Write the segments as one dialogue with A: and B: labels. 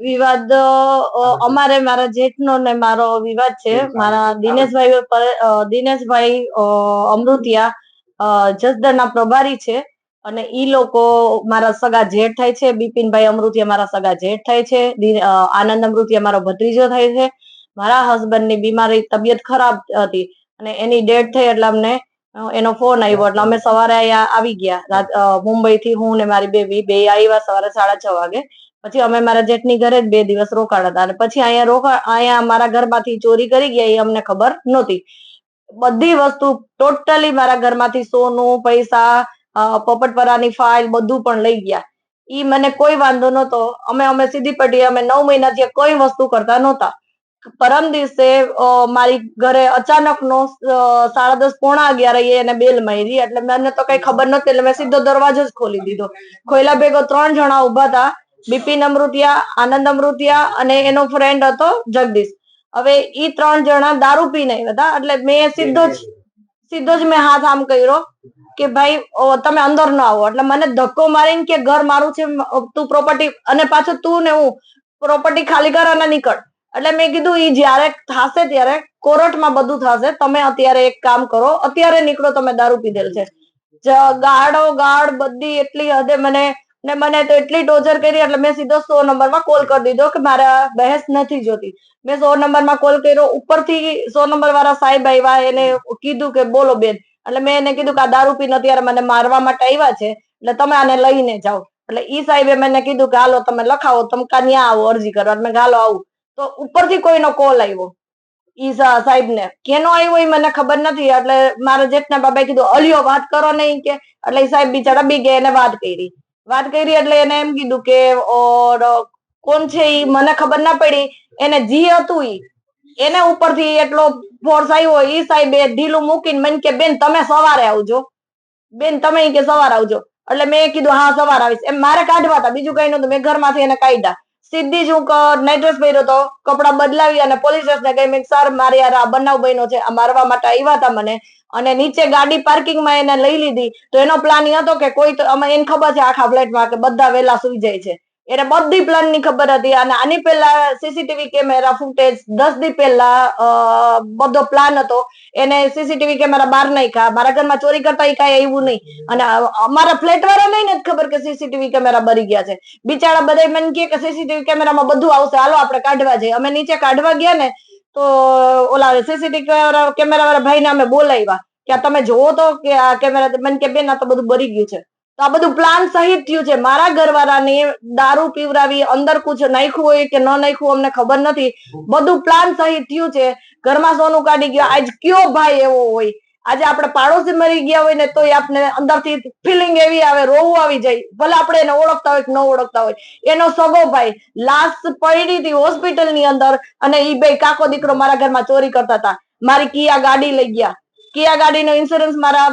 A: વિવાદ અમારે મારા જેઠનો ને મારો વિવાદ છે. મારા દિનેશભાઈ દિનેશભાઈ અમૃતિયા જસદણના પ્રભારી છે. અને ઈ લોકો મારા સગા જેઠ થાય છે. બિપિનભાઈ અમૃતિયા મારા સગા જેઠ થાય છે. આનંદ અમૃતિયા મારો ભત્રીજો થાય છે. મારા હસબન્ડની બીમારી તબિયત ખરાબ હતી અને એની ડેથ થઈ એટલે અમને એનો ફોન આવ્યો એટલે અમે સવારે અહીંયા આવી ગયા. રાત- થી હું ને મારી બેબી બે આવ્યા સવારે સાડા છ વાગે. પછી અમે મારા જેઠની ઘરે જ બે દિવસ રોકાણા હતા અને પછી અહીંયા રોકા, અહીંયા મારા ઘરમાંથી ચોરી કરી ગયા, એ અમને ખબર નહોતી. બધી વસ્તુ ટોટલી મારા ઘરમાંથી સોનું, પૈસા પોપટપરાની ફાઇલ બધું પણ લઈ ગયા. ઈ મને કોઈ વાંધો નહોતો. અમે અમે સીધી પડી અમે નવ મહિના જે કોઈ વસ્તુ કરતા નહોતા. પરમ દિવસે મારી ઘરે અચાનક નો સાડા દસ પોણા અગિયારે એને બેલ મારી એટલે મને તો કઈ ખબર નથી એટલે મેં સીધો દરવાજો જ ખોલી દીધો. ખોયલા ભેગો ત્રણ જણા ઊભા હતા. બિપિન અમૃતિયા આનંદ અમૃતિયા અને એનો ફ્રેન્ડ હતો જગદીશ. હવે ઈ ત્રણ જણા દારૂ પીને આવ્યા હતા. એટલે મેં સીધો જ સીધો જ મેં હાથ આમ કર્યો કે ભાઈ તમે અંદર ન આવો. એટલે મને ધક્કો મારીને કે ઘર મારું છે, તું પ્રોપર્ટી અને પાછું તું ને હું પ્રોપર્ટી ખાલી કર અને નીકળ. એટલે મેં કીધું, ઈ જ્યારે થશે ત્યારે કોર્ટમાં બધું થશે. તમે અત્યારે એક કામ કરો, અત્યારે નીકળો, તમે દારૂ પીધેલ છે. ગાળો ગાળ બધી એટલી હદે મને ને મને તો એટલી ટોર્ચર કરી એટલે મેં સીધો સો નંબરમાં કોલ કરી દીધો કે મારા બહેસ નથી જોતી. મેં સો નંબરમાં કોલ કર્યો, ઉપરથી સો નંબર વાળા સાહેબ આવ્યા, એને કીધું કે બોલો બેન. એટલે મેં એને કીધું કે આ દારૂ પીને અત્યારે મને મારવા માટે આવ્યા છે, એટલે તમે આને લઈને જાઓ. એટલે ઈ સાહેબે મને કીધું કે હાલો તમે લખાવો, તમે કાં ન્યા આવો અરજી એટલે મેં હાલો આવું. તો ઉપરથી કોઈનો કોલ આવ્યો. ઈ સાહેબ ને કેનો આવ્યો એ મને ખબર નથી, એટલે મારા જેઠના બાબાએ કીધું, અલિયો, વાત કરો નહીં કે. એટલે સાહેબ બિચારા બી ગયા એને વાત કરી. વાત કરી એટલે એને એમ કીધું કે કોણ છે ઈ? મને ખબર ના પડી. એને જી હતું ઈ. એને ઉપરથી એટલો ફોર્સ આવ્યો ઈ સાહેબે ઢીલું મૂકીને મને કે, બેન, તમે સવારે આવજો. બેન, તમે કે સવારે આવજો. એટલે મેં કીધું, હા, સવારે આવીશ. એમ મારે કાઢવા હતા, બીજું કઈ નતું મેં ઘરમાંથી એને કાઢ્યા. સીધી જ હું નાઇટ ડ્રેસ પહેર્યો તો કપડા બદલાવી અને પોલીસ સ્ટેશને ગઈ મેં, સર, મારે યાર આ બનાવ બન્યો છે, આ મારવા માટે આવ્યા હતા મને. અને નીચે ગાડી પાર્કિંગમાં એને લઈ લીધી, તો એનો પ્લાન એ હતો કે કોઈ તો અમે એને ખબર છે આખા ફ્લેટમાં કે બધા વહેલા સુઈ જાય છે. એને બધી પ્લાનની ખબર હતી અને આની પહેલા સીસીટીવી કેમેરા ફૂટેજ દસ દી પહેલા બધો પ્લાન હતો. એને સીસીટીવી કેમેરા બહાર નાખ્યા. મારા ઘરમાં ચોરી કરતા એ કાંઈ આવ્યું નહીં. અને અમારા ફ્લેટ વાળા નહીં ને ખબર કે સીસીટીવી કેમેરા બરી ગયા છે. બિચારા બધા મને કે સીસીટીવી કેમેરામાં બધું આવશે. હાલો, આપણે કાઢવા જઈએ. અમે નીચે કાઢવા ગયા ને તો ઓલા કેમેરા કેમેરા વાળા ભાઈને અમે બોલાવ્યા કે આ તમે જોવો તો કે આ કેમેરા મને કે બેન આ તો બધું બરી ગયું છે. તો આ બધું પ્લાન સહિત થયું છે. મારા ઘરવાળાને દારૂ પીવરાવી અંદર કુછ નાખ્યું હોય કે ન નાખ્યું અમને ખબર નથી. બધું પ્લાન સહિત થયું છે. ઘરમાં સોનું કાઢી ગયો. આજ કયો ભાઈ એવો હોય? આજે આપણે પાડોશી મરી ગયા હોય ને તોય આપણે અંદરથી ફિલિંગ એવી આવે, રોવું આવી જાય. ભલે આપણે એને ઓળખતા હોય કે ન ઓળખતા હોય. એનો સગો ભાઈ લાશ પડી હતી હોસ્પિટલની અંદર અને ઈ બે કાકો દીકરો મારા ઘરમાં ચોરી કરતા હતા. મારી કિયા ગાડી લઈ ગયા. કિયા ગાડીનો ઇન્સ્યોરન્સ મારા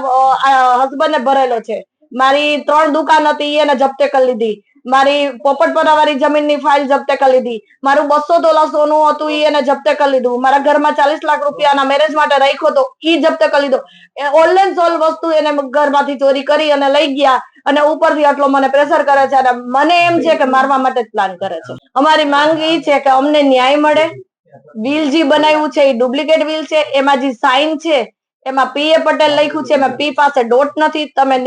A: હસબન્ડ ને ભરેલો છે. મારી ત્રણ દુકાન હતી એને જપ્તે કરી લીધી. મારી પોપટ વાળી જમીનની ફાઇલ જપ્તે કરી લીધી. મારું બસો તોલા સોનું હતું ઈ એને જપ્તે કરી લીધું. મારા ઘરમાં ચાલીસ લાખ રૂપિયાના મેરેજ માટે રાખ્યો તો ઈ જપ્તે કરી લીધો. ઓનલાઈન સોલ વસ્તુ એને ઘરમાંથી ચોરી કરી અને લઈ ગયા અને ઉપરથી આટલો મને પ્રેશર કરે છે અને મને એમ છે કે મારવા માટે જ પ્લાન કરે છે. અમારી માંગ એ છે કે અમને ન્યાય મળે. બિલ જે બનાવ્યું છે એ ડુપ્લિકેટ બિલ છે. એમાં જે સાઇન છે એમાં પી એ પટેલ લખ્યું છે એમાં પી પાસે ડોટ નથી. તમે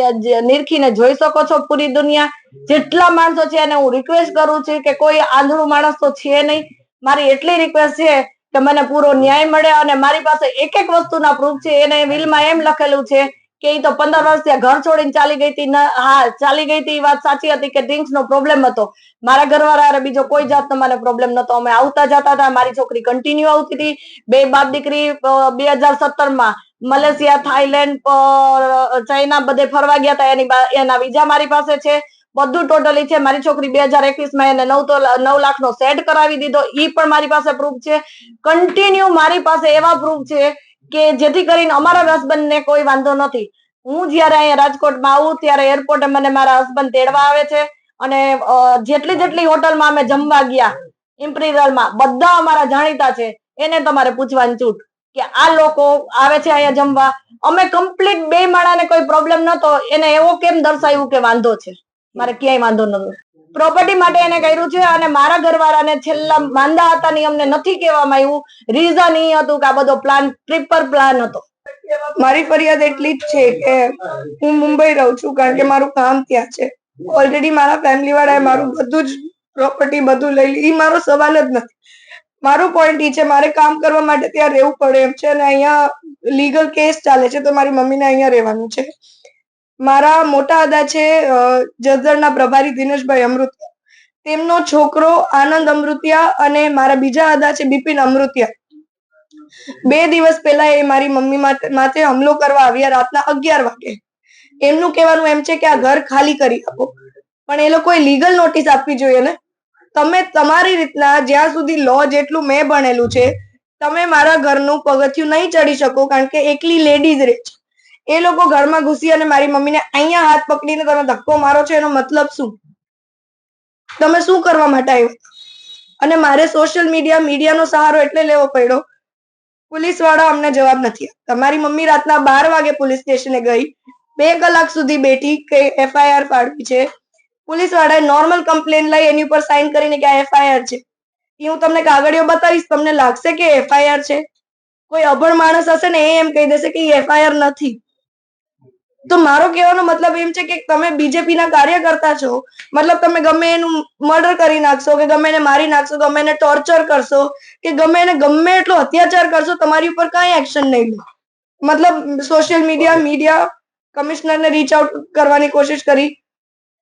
A: નિરખીને જોઈ શકો છો પૂરી દુનિયા. જેટલા માણસો છે એને હું રિક્વેસ્ટ કરું છું કે કોઈ આંધળું માણસ તો છે નહીં. મારી એટલી રિક્વેસ્ટ છે કે મને પૂરો ન્યાય મળે અને મારી પાસે એક એક વસ્તુના પ્રૂફ છે. એને વિલમાં એમ લખેલું છે કે એ તો પંદર વર્ષ ત્યાં ઘર છોડીને ચાલી ગઈ હતી. હા ચાલી ગઈ હતી. એ વાત સાચી હતી કે ડ્રિંક્સ નો પ્રોબ્લેમ હતો. મારા ઘરવાળા બીજો કોઈ જાતનો મને પ્રોબ્લેમ નતો. અમે આવતા જતા હતા. મારી છોકરી કન્ટિન્યુ આવતી હતી. બે બાપ દીકરી બે હજાર સત્તરમાં મલેશિયા થાઈલેન્ડ ચાઇના બધે ફરવા ગયા હતા એની એના વિઝા મારી પાસે છે. બધું ટોટલી છે. મારી છોકરી બે હજાર એકવીસમાં એને નવ તો, નવ લાખ નો સેટ કરાવી દીધો. ઈ પણ મારી પાસે પ્રૂફ છે. કન્ટિન્યુ મારી પાસે એવા પ્રૂફ છે કે જેથી કરીને અમારા હસબન્ડ ને કોઈ વાંધો નથી. હું જયારે અહીંયા રાજકોટમાં આવું, ત્યારે એરપોર્ટે મને મારા હસબન્ડ તેડવા આવે છે. અને જેટલી જેટલી હોટલમાં અમે જમવા ગયા ઇમ્પિરિયલમાં બધા અમારા જાણીતા છે. એને તમારે પૂછવાની છૂટ. કે આ લોકો આવે છે અહીંયા જમવા. અમે કમ્પ્લીટ બે માળાને કોઈ પ્રોબ્લેમ નતો. એને એવો કેમ દર્શાવ્યું કે વાંધો છે? મારે ક્યાંય વાંધો નતો પ્રોપર્ટી માટે એને કર્યું છે અને મારા ઘરવાળાને છેલ્લા માંદા હતા ની અમને નથી કહેવામાં આવ્યું. રીઝન એ હતું કે આ બધો પ્લાન પ્રિપર પ્લાન હતો.
B: મારી ફરિયાદ એટલી જ છે કે હું મુંબઈ રહું છું કારણ કે મારું કામ ત્યાં છે. ઓલરેડી મારા ફેમિલી વાળાએ મારું બધું જ પ્રોપર્ટી બધું લઈ લીધી. મારો સવાલ જ નથી. મારું પોઈન્ટ એ છે, મારે કામ કરવા માટે ત્યાં રહેવું પડે એમ છે અને અહીંયા લીગલ કેસ ચાલે છે, તો મારી મમ્મીને અહીંયા રહેવાનું છે. મારા મોટા દાદા છે જસદણના પ્રભારી દિનેશભાઈ અમૃતિયા. તેમનો છોકરો આનંદ અમૃતિયા અને મારા બીજા દાદા છે, બિપિન અમૃતિયા. બે દિવસ પહેલા એ મારી મમ્મી માથે હુમલો કરવા આવ્યા રાતના અગિયાર વાગે. એમનું કહેવાનું એમ છે કે આ ઘર ખાલી કરી આપો. પણ એ લોકોએ લીગલ નોટિસ આપવી જોઈએ ને? તમે તમારી રીતના જ્યાં સુધી લો જેટલું મેં ભણેલું છે, તમે મારા ઘરનું પગથિયું નહીં ચડી શકો કારણ કે એકલી લેડીઝ રહે છે. એ લોકો ઘરમાં ઘૂસી અને મારી મમ્મીને અહીંયા હાથ પકડીને તમે ધક્કો મારો છો એનો મતલબ શું? તમે શું કરવા માટે આવ્યો? અને મારે સોશિયલ મીડિયા મીડિયાનો સહારો એટલે લેવો પડ્યો. પોલીસવાળા અમને જવાબ નથી તમારી મારી મમ્મી રાતના બાર વાગે પોલીસ સ્ટેશને ગઈ. બે કલાક સુધી બેઠી કે એફઆઈઆર પાડવી છે. પોલીસ વાળાએ નોર્મલ કમ્પ્લેન લઈ એની ઉપર સાઇન કરીને કે આ એફઆઈઆર છે. એ હું તમને કાગળિયો બતાવીશ, તમને લાગશે કે એફઆઈઆર છે. કોઈ અભણ માણસ હશે ને એ એમ કહી દેશે કે એફઆઈઆર નથી. તો મારો કહેવાનો મતલબ એમ છે કે તમે બીજેપી ના કાર્યકર્તા છો. મતલબ તમે ગમે એનું મર્ડર કરી નાખશો, કે ગમે એને મારી નાખશો, ગમે એને ટોર્ચર કરશો, કે ગમે એને ગમે એટલો અત્યાચાર કરશો, તમારી ઉપર કાંઈ એક્શન નહીં લો. મતલબ સોશિયલ મીડિયા મીડિયા કમિશનરને રીચ આઉટ કરવાની કોશિશ કરી.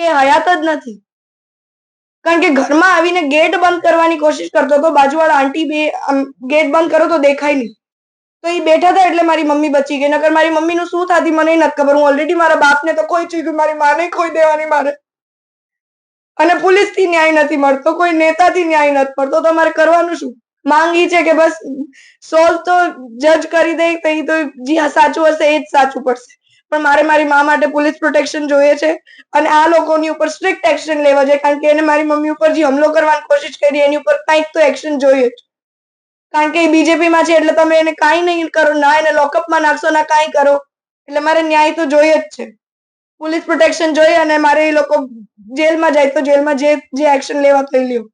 B: કે હયાત જ નથી. કારણ કે ઘરમાં આવીને ગેટ બંધ કરવાની કોશિશ કરતો હતો, બાજુવાળા આંટી બે ગેટ બંધ કરો તો દેખાય નહીં. તો એ બેઠા હતા એટલે મારી મમ્મી બચી ગઈ. નકર મારી મમ્મીનું શું થતી મને નથી ખબર. હું ઓલરેડી મારા બાપને તો કોઈ ચીજ, મારી માને ખોઈ દેવાની મારે. અને પોલીસથી ન્યાય નથી મળતો, કોઈ નેતાથી ન્યાય નથી મળતો. તો મારે કરવાનું શું? માંગ છે કે બસ સોલ્વ તો જજ કરી દે તો તો જી સાચું હશે, એ જ સાચું પડશે. પણ મારે મારી મા માટે પોલીસ પ્રોટેક્શન જોઈએ છે અને આ લોકોની ઉપર સ્ટ્રિક્ટ એક્શન લેવા જોઈએ કારણ કે એને મારી મમ્મી ઉપર જે હમલો કરવાની કોશિશ કરી એની ઉપર કંઈક તો એક્શન જોઈએ જ. કારણ કે એ બીજેપીમાં છે એટલે તમે એને કાંઈ નહીં કરો, ના એને લોકઅપમાં નાખશો, ના કાંઈ કરો. એટલે મારે ન્યાય તો જોઈએ જ છે. પોલીસ પ્રોટેક્શન જોઈએ અને મારે એ લોકો જેલમાં જાય તો જેલમાં જે જે એક્શન લેવા થઈ લ્યો.